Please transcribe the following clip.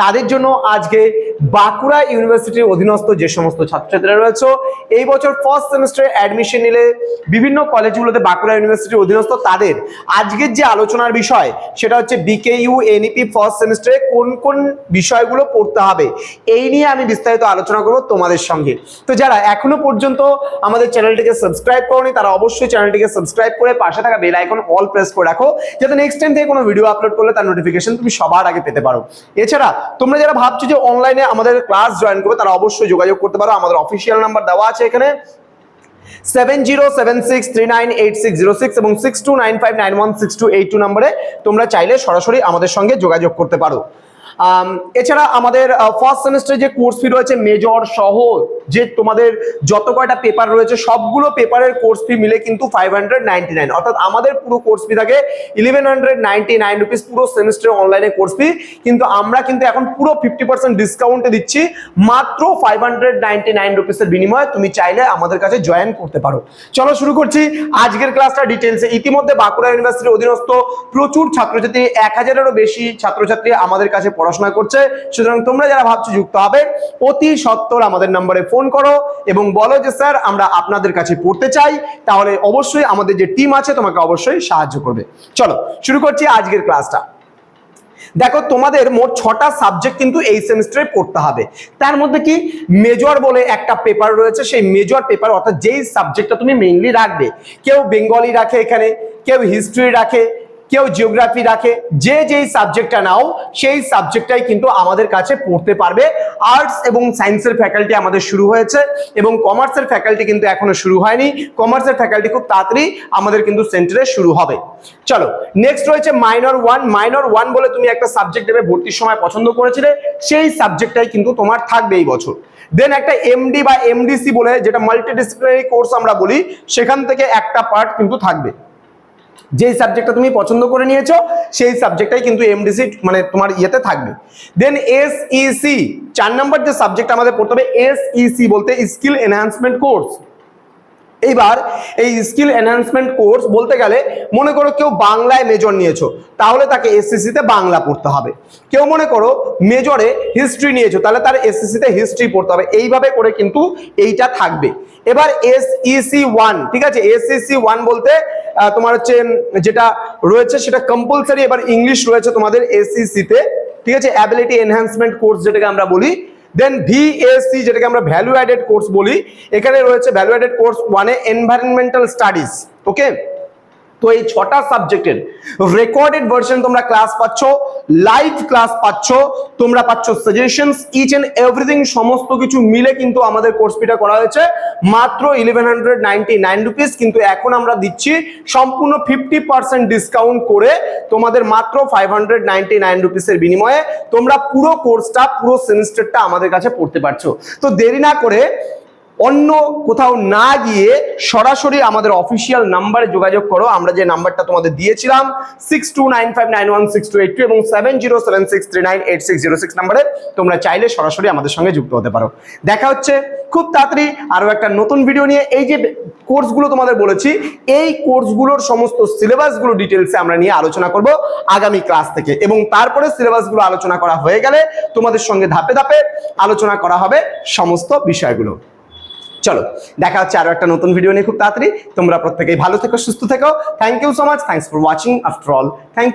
তাদের জন্য আজকে বাঁকুড়া ইউনিভার্সিটির অধীনস্থ যে সমস্ত ছাত্রছাত্রীরা রয়েছে, এই বছর ফার্স্ট সেমিস্টারে অ্যাডমিশন নিলে বিভিন্ন কলেজগুলোতে বাঁকুড়া ইউনিভার্সিটির অধীনস্থ তাদের। আজকের যে আলোচনার বিষয়, সেটা হচ্ছে বিকেইউ এনইপি ফার্স্ট সেমিস্টারে কোন কোন বিষয়গুলো পড়তে হবে, এই নিয়ে আমি বিস্তারিত আলোচনা করব তোমাদের সঙ্গে। তো যারা এখনও পর্যন্ত আমাদের চ্যানেলটিকে সাবস্ক্রাইব করনি, তারা অবশ্যই চ্যানেলটিকে সাবস্ক্রাইব করে পাশে থাকা বেল আইকন অল প্রেস করে রাখো, যাতে নেক্সট টাইম থেকে কোনো ভিডিও আপলোড করলে তার নোটিফিকেশন তুমি সবার আগে পেতে পারো। এছাড়া তোমরা যারা ভাবছ যে অনলাইনে আমাদের ক্লাস জয়েন করবে, তারা অবশ্যই যোগাযোগ করতে পারো। আমাদের অফিসিয়াল নাম্বার দেওয়া আছে এখানে। Seven zero seven six three nine eight six zero six এবং six two nine five nine one six two eight two নম্বরে তোমরা চাইলে সরাসরি আমাদের সঙ্গে যোগাযোগ করতে পারো। এছাড়া আমাদের ফার্স্ট সেমিস্টারে যে কোর্স ফি রয়েছে মেজর সহ যে তোমাদের যত কয়টা পেপার রয়েছে, সবগুলো পেপারের কোর্স ফি মিলে কিন্তু ফাইভ হান্ড্রেড নাইনটি নাইন অর্থাৎ আমাদের পুরো কোর্স ফি থাকে eleven hundred ninety nine rupees পুরো সেমিস্টার অনলাইনে কোর্স ফি কিন্তু আমরা কিন্তু এখন পুরো ফিফটি পার্সেন্ট ডিসকাউন্টে দিচ্ছি, মাত্র ফাইভ হান্ড্রেড নাইনটি নাইন রুপিসের বিনিময়ে তুমি চাইলে আমাদের কাছে জয়েন করতে পারো। চলো শুরু করছি আজকের ক্লাসটা ডিটেলসে ইতিমধ্যে বাঁকুড়া ইউনিভার্সিটির অধীনস্থ প্রচুর ছাত্রছাত্রী, এক হাজারেরও বেশি ছাত্রছাত্রী আমাদের কাছে পড়াশোনা করছে। সুতরাং তোমরা যারা ভাবছ যুক্ত হবে, অতি সত্তর আমাদের নম্বরে ফোন করো এবং বলো যে, স্যার, আমরা আপনাদের কাছে পড়তে চাই। তাহলে অবশ্যই আমাদের যে টিম আছে তোমাকে অবশ্যই সাহায্য করবে। চলো, শুরু করছি আজকের ক্লাসটা। দেখো, তোমাদের মোট ছটা সাবজেক্ট কিন্তু এই সেমিস্টারে পড়তে হবে। তার মধ্যে কি? মেজর বলে একটা পেপার রয়েছে, সেই মেজর পেপার, অর্থাৎ যেই সাবজেক্টটা তুমি মেইনলি রাখবে, কেউ বেঙ্গলি রাখে এখানে, কেউ হিস্ট্রি রাখে কেউ জিওগ্রাফি রাখে, যে যেই সাবজেক্টটা নাও, সেই সাবজেক্টটাই কিন্তু আমাদের কাছে পড়তে পারবে। আর্টস এবং সায়েন্সের ফ্যাকাল্টি আমাদের শুরু হয়েছে এবং কমার্সের ফ্যাকাল্টি কিন্তু এখনও শুরু হয়নি। কমার্সের ফ্যাকাল্টি খুব তাড়াতাড়ি আমাদের কিন্তু সেন্টারে শুরু হবে। চলো নেক্সট রয়েছে মাইনর ওয়ান মাইনর ওয়ান বলে তুমি একটা সাবজেক্ট দেবে ভর্তির সময় পছন্দ করেছিলে, সেই সাবজেক্টটাই কিন্তু তোমার থাকবে এই বছর। দেন একটা এমডি বা এমডিসি বলে, যেটা মাল্টিডিসিপ্লিনারি কোর্স আমরা বলি, সেখান থেকে একটা পার্ট কিন্তু থাকবে। যেই সাবজেক্টটা তুমি পছন্দ করে নিয়েছো, সেই সাবজেক্টটাই কিন্তু এমডিসি মানে তোমার ইয়েতে থাকবে। দেন এসইসি চার নম্বর যে সাবজেক্ট আমাদের পড়তে হবে এসইসি বলতে স্কিল এনহ্যান্সমেন্ট কোর্স এইবার এই স্কিল এনহ্যান্সমেন্ট কোর্স বলতে গেলে মনে করো কেউ বাংলায় মেজর নিয়েছো, তাহলে তাকে এসএসসি তে বাংলা পড়তে হবে। কেউ মনে করো মেজরে হিস্ট্রি নিয়েছো, তাহলে তার এসএসসি তে হিস্ট্রি পড়তে হবে। এইভাবে করে কিন্তু এইটা থাকবে। এবার এসইসি ওয়ান ঠিক আছে? এসইসি ওয়ান বলতে তোমার হচ্ছে যেটা রয়েছে সেটা কম্পালসারি এবার ইংলিশ রয়েছে তোমাদের এসইসি তে। ঠিক আছে? অ্যাবিলিটি এনহ্যান্সমেন্ট কোর্স যেটাকে আমরা বলি দেন ভিএসসি যেটাকে আমরা ভ্যালু অ্যাডেড কোর্স বলি, এখানে রয়েছে ভ্যালু অ্যাডেড কোর্স ওয়ানে এনভায়রনমেন্টাল স্টাডিজ ওকে তো এই ছটা সাবজেক্টের রেকর্ডেড ভার্সন তোমরা ক্লাস পাচ্ছ লাইভ ক্লাস পাচ্ছ, তোমরা পাচ্ছ সাজেশনস ইচ এন্ড এভরিথিং সমস্ত কিছু মিলে কিন্তু আমাদের কোর্স ফিটা করা হয়েছে। মাত্র eleven hundred ninety nine rupees কিন্তু এখন আমরা দিচ্ছি সম্পূর্ণ ফিফটি পার্সেন্ট ডিসকাউন্ট করে তোমাদের মাত্র ফাইভ হান্ড্রেড নাইনটি নাইন রুপিসের বিনিময়ে তোমরা পুরো কোর্সটা পুরো সেমিস্টারটা আমাদের কাছে পড়তে পারছ। তো দেরি না করে অন্য কোথাও না গিয়ে সরাসরি আমাদের অফিসিয়াল নাম্বারে যোগাযোগ করো। আমরা যে নাম্বারটা তোমাদের দিয়েছিলাম six two nine five nine one six two eight two এবং seven zero seven six three nine eight six zero six নাম্বারে তোমরা চাইলে সরাসরি আমাদের সঙ্গে যুক্ত হতে পারো। দেখা হচ্ছে খুব তাড়াতাড়ি আরও একটা নতুন ভিডিও নিয়ে। এই যে কোর্সগুলো তোমাদের বলেছি, এই কোর্সগুলোর সমস্ত সিলেবাসগুলো ডিটেলসে আমরা নিয়ে আলোচনা করব আগামী ক্লাস থেকে। এবং তারপরে সিলেবাসগুলো আলোচনা করা হয়ে গেলে তোমাদের সঙ্গে ধাপে ধাপে আলোচনা করা হবে সমস্ত বিষয়গুলো। চলো, দেখা হচ্ছে আরও একটা নতুন ভিডিও নিয়ে খুব তাড়াতাড়ি। তোমরা প্রত্যেকেই ভালো থেকো, সুস্থ থেকো। Thank you so much thanks for watching after all thank